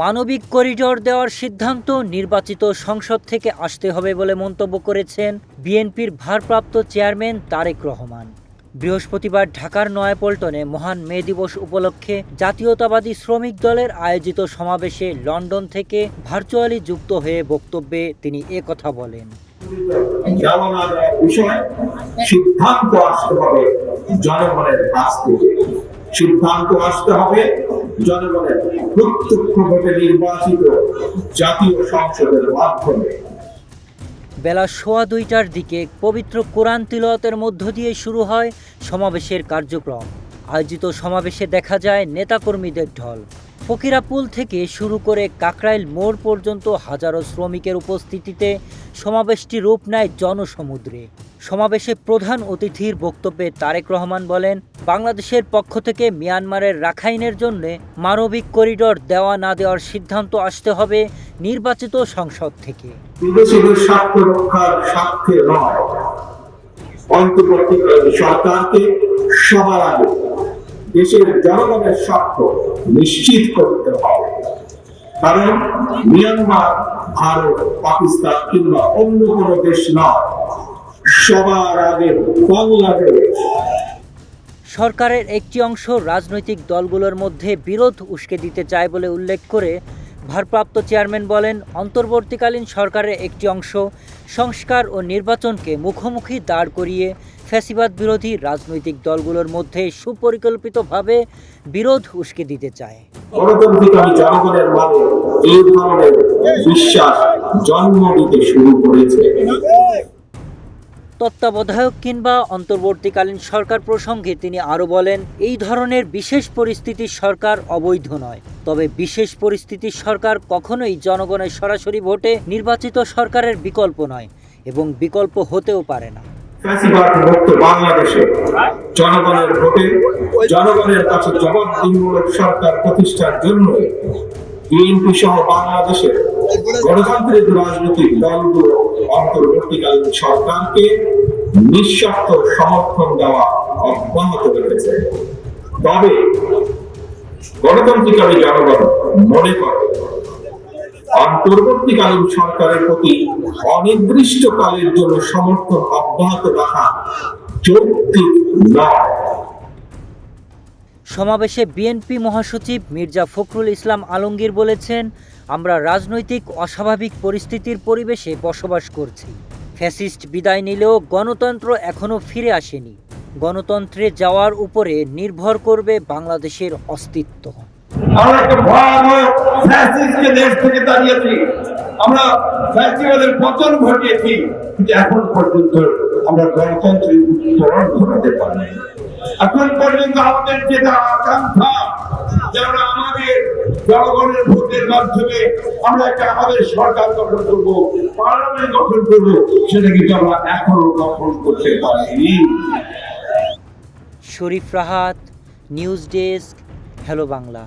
মানবিক করিডোর দেওয়ার সিদ্ধান্ত নির্বাচিত সংসদ থেকে আসতে হবে বলে মন্তব্য করেছেন বিএনপির ভারপ্রাপ্ত চেয়ারম্যান তারেক রহমান। বৃহস্পতিবার ঢাকার নয়াপল্টনে মহান মে দিবস উপলক্ষে জাতীয়তাবাদী শ্রমিক দলের আয়োজিত সমাবেশে লন্ডন থেকে ভার্চুয়ালি যুক্ত হয়ে বক্তব্যে তিনি কথা বলেন। সিদ্ধান্ত আসতে হবে, জনগণের কাছ থেকে। সিদ্ধান্ত আসতে হবে জনগণের প্রত্যক্ষ ভোটে নির্বাচিত জাতীয় সংসদের মাধ্যমে। বেলা সোয়া দুইটার দিকে পবিত্র কোরআন তিলওয়াতের মধ্য দিয়ে শুরু হয় সমাবেশের কার্যক্রম। আয়োজিত সমাবেশে দেখা যায় নেতাকর্মীদের ঢল। ফকিরাপুল থেকে শুরু করে কাকরাইল মোড় পর্যন্ত হাজারো শ্রমিকের উপস্থিতিতে সমাবেশটি রূপ নেয় জনসমুদ্রে। সমাবেশে প্রধান অতিথির বক্তব্যে তারেক রহমান বলেন, বাংলাদেশের পক্ষ থেকে মিয়ানমারের রাখাইনের জন্য মানবিক করিডোর দেওয়া না দেওয়ার সিদ্ধান্ত আসতে হবে নির্বাচিত সংসদ থেকে। সরকারকে সবার আগে দেশের জনগণের স্বার্থ নিশ্চিত করতে হবে। কারণ মিয়ানমার, ভারত, পাকিস্তান কিংবা অন্য কোনো দেশ নয় সবার আগে বাংলাদেশ সরকারের একটি অংশ রাজনৈতিক দলগুলোর মধ্যে বিরোধ উস্কে দিতে চায় বলে উল্লেখ করে ভারপ্রাপ্ত চেয়ারম্যান বলেন অন্তর্বর্তীকালীন সরকারের একটি অংশ সংস্কার ও নির্বাচনকে মুখোমুখি দাঁড় করিয়ে ফ্যাসিবাদ বিরোধী রাজনৈতিক দলগুলোর মধ্যে সুপরিকল্পিতভাবে বিরোধ উস্কে দিতে চায়। গণতান্ত্রিক জনগণের মানে এই ধরনের বিশ্বাস জন্ম দিতে শুরু করেছে। তত্ত্বাবধায়ক কিংবা অন্তর্বর্তীকালীন সরকার প্রসঙ্গে তিনি আরও বলেন, এই ধরনের বিশেষ পরিস্থিতির সরকার অবৈধ নয়। তবে বিশেষ পরিস্থিতির সরকার কখনোই জনগণের সরাসরি ভোটে নির্বাচিত সরকারের বিকল্প নয় এবং বিকল্প হতেও পারে না। বাংলাদেশে জনগণের ভোটে জনগণের কাছে জবাবদিহিমূলক সরকার প্রতিষ্ঠার জন্য বিএনপি সহ বাংলাদেশের গণতান্ত্রিক রাজনৈতিক দলগুলো অন্তর্বর্তীকালীন সরকারকে নিঃস্বার্থ সমর্থন দেওয়া অব্যাহত রেখেছে। তবে গণতান্ত্রিক জনগণ মনে করে, অন্তর্বর্তীকালীন সরকারের প্রতি অনির্দিষ্টকালের জন্য সমর্থন অব্যাহত রাখা যৌক্তিক নয়। সমাবেশে বিএনপি মহাসচিব মির্জা ফখরুল ইসলাম আলমগীর বলেছেন আমরা রাজনৈতিক অস্বাভাবিক পরিস্থিতির পরিবেশে বসবাস করছি। ফ্যাসিস্ট বিদায় নিলেও গণতন্ত্র এখনও ফিরে আসেনি। গণতন্ত্রে যাওয়ার উপরে নির্ভর করবে বাংলাদেশের অস্তিত্ব। আমরা একটা ভয়াবহ ফ্যাসিস্টকে দেশ থেকে তাড়িয়েছি। আমরা ফ্যাসিবাদের পতন ঘটিয়েছি। কিন্তু এখন পর্যন্ত আমরা গণতন্ত্রের উত্তরণ ঘটাতে এখন পর্যন্ত আমাদের যেটা আকাঙ্ক্ষা যে আমরা আমাদের জনগণের ভোটের মাধ্যমে আমরা একটা আমাদের সরকার গঠন করব, পার্লামেন্ট গঠন করব, সেটা কিন্তু আমরা এখনও গঠন করতে পারিনি। Sharif Rahat, news desk, hello Bangla.